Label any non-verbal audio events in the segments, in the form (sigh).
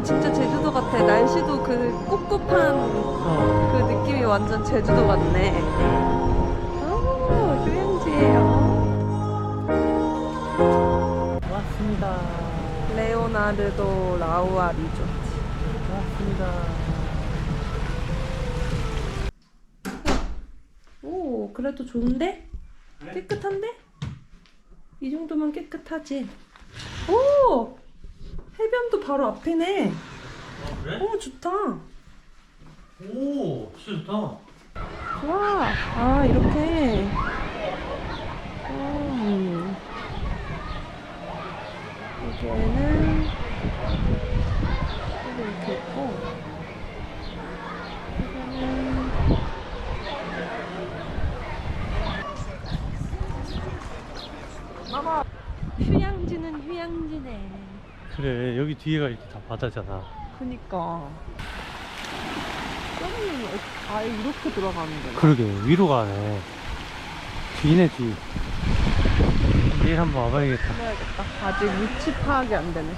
어, 진짜 제주도 같아. 날씨도 그 꿉꿉한 어. 그 느낌이 완전 제주도 같네. 오, 휴양지예요. 왔습니다. 레오나르도 라우아 리조트. 왔습니다. 오, 그래도 좋은데? 깨끗한데? 이 정도면 깨끗하지. 오! 해변도 바로 앞이네. 그래? 오, 좋다. 오 진짜 좋다. 와, 아, 이렇게. 음. 여기에는 여기 이렇게 있고, 여기는 마마 휴양지는 휴양지네. 그래 여기 뒤에가 이렇게 다 바다잖아. 그니까. 여기는 아예 이렇게 들어가는 거야. 그러게 위로 가네. 뒤네 뒤. 내일 한번 와봐야겠다. 아직 위치 파악이 안 되네.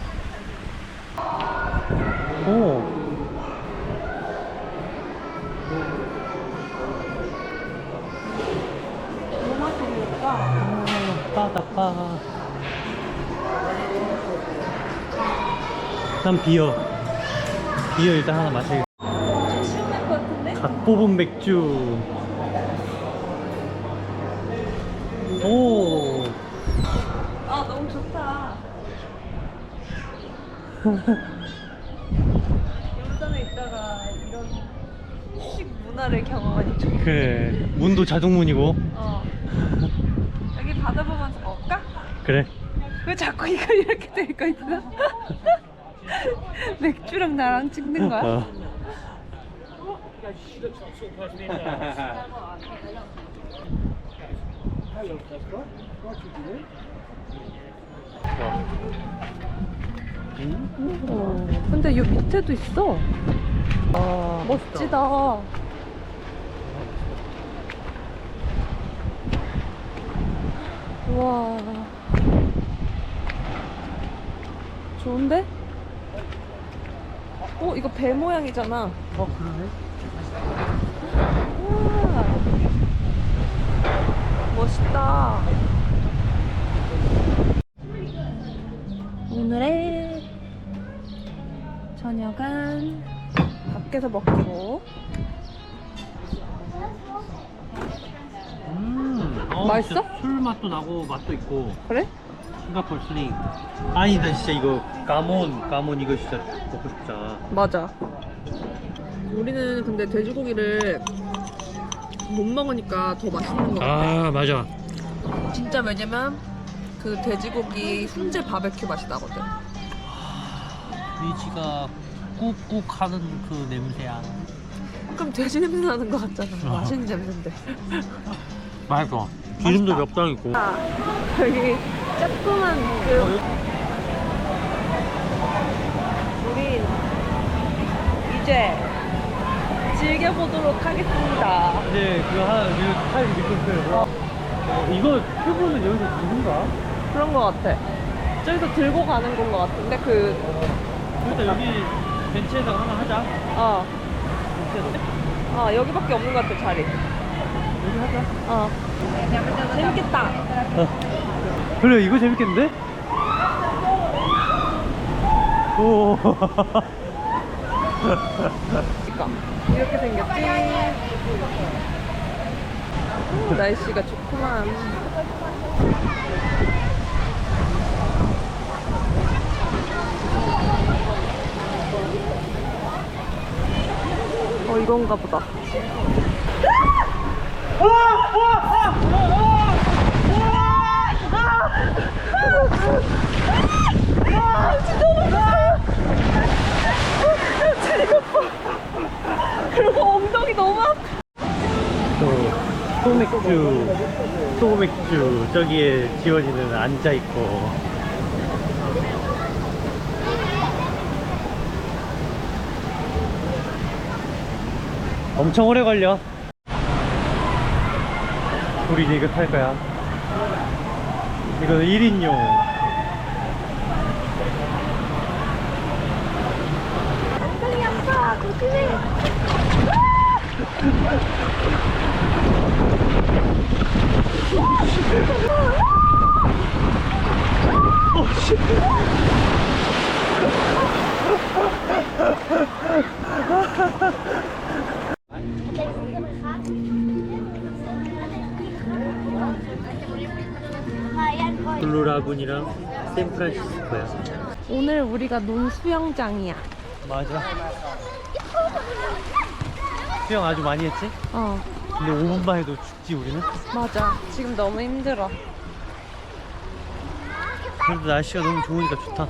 오. 난 비어. 비어 일단 하나 마셔야겠다. 좀 시원할 것 같은데? 갓 뽑은 맥주. 오. 아 너무 좋다. 요르단에 있다가 이런 식 문화를 경험하니 좋. 그래. 문도 자동문이고. 어. 여기 바다 보면서 먹을까? 그래. 왜 자꾸 이거 이렇게 되고 있어? (laughs) (laughs) 맥주랑 나랑 찍는 거야? 어. 어. 근데 요 밑에도 있어. 아, 멋지다. 와. 좋은데? 어, 이거 배 모양이잖아. 어, 그러네. 우와. 멋있다. 오늘의 저녁은 밖에서 먹기로. 음, 어, 맛있어? 진짜 술 맛도 나고 맛도 있고. 그래? 싱가포르 스링. 아니, 나 진짜 이거 가몬, 가몬 이거 진짜 먹고 싶다. 맞아. 우리는 근데 돼지고기를 못 먹으니까 더 맛있는 거 같아. 아, 맞아. 진짜 왜냐면 그 돼지고기 훈제 바베큐 맛이 나거든. 위치가 꾹꾹 하는 그 냄새야. 그럼 돼지 냄새 나는 거 같잖아. 어. 맛있는 냄새인데. 맛있어. 기름도 몇장 있고. 아, 여기 조그만 그 우린 이제 즐겨보도록 하겠습니다. 이제 그거 하나, 이거 타일 리콘트. 어. 어, 이거 큐브는 여기서 누군가? 그런 거 같아. 저기서 들고 가는 건 거 같은데 그 일단 여기 벤치에다가 하나 하자. 어. 어 여기밖에 없는 것 같아 자리. 여기 하자. 어. 재밌겠다. 어. 그래, 이거 재밌겠는데? 오. 이렇게 생겼지. 오, 날씨가 좋구만. 어 이건가 보다. 그리고 맥주, 소맥주 저기에 지어지는 앉아 있고. 엄청 오래 걸려. 우리 이제 이거 탈 거야. 이거는 1인용. 엉덩이 아파, 조심해. (laughs) 블루라군이랑 샌프란시스코야. 오늘 우리가 논 수영장이야. 맞아. 수영 아주 많이 했지? 어, 근데 5분만 해도 죽지 우리는? 맞아. 지금 너무 힘들어. 그래도 날씨가 너무 좋으니까 좋다.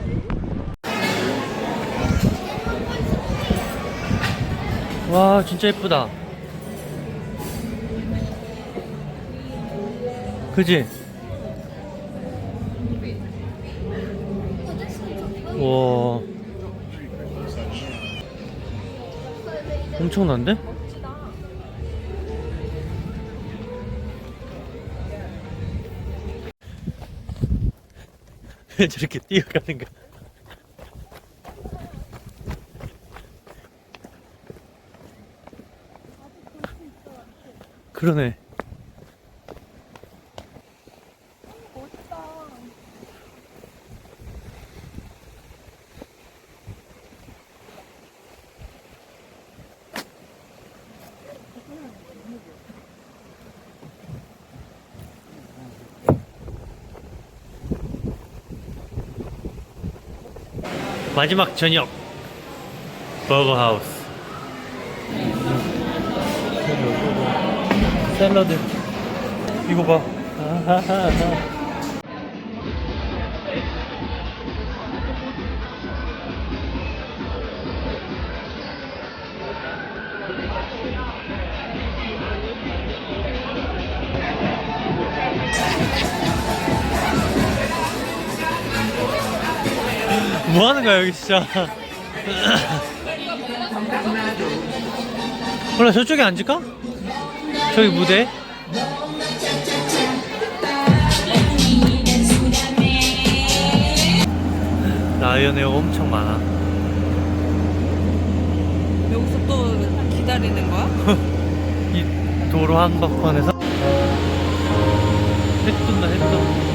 와 진짜 예쁘다. 그지? 와 엄청난데? 왜 저렇게 뛰어가는가? 그러네. 마지막 저녁 버거하우스. 샐러드. 이거 봐 (laughs) 뭐 하는 거야 여기 진짜 몰라 저쪽에 앉을까? 저기 무대 라이언에 엄청 많아 여기서 또 기다리는 거야? (laughs) 이 도로 한복판에서 해 뜬다 해 떠.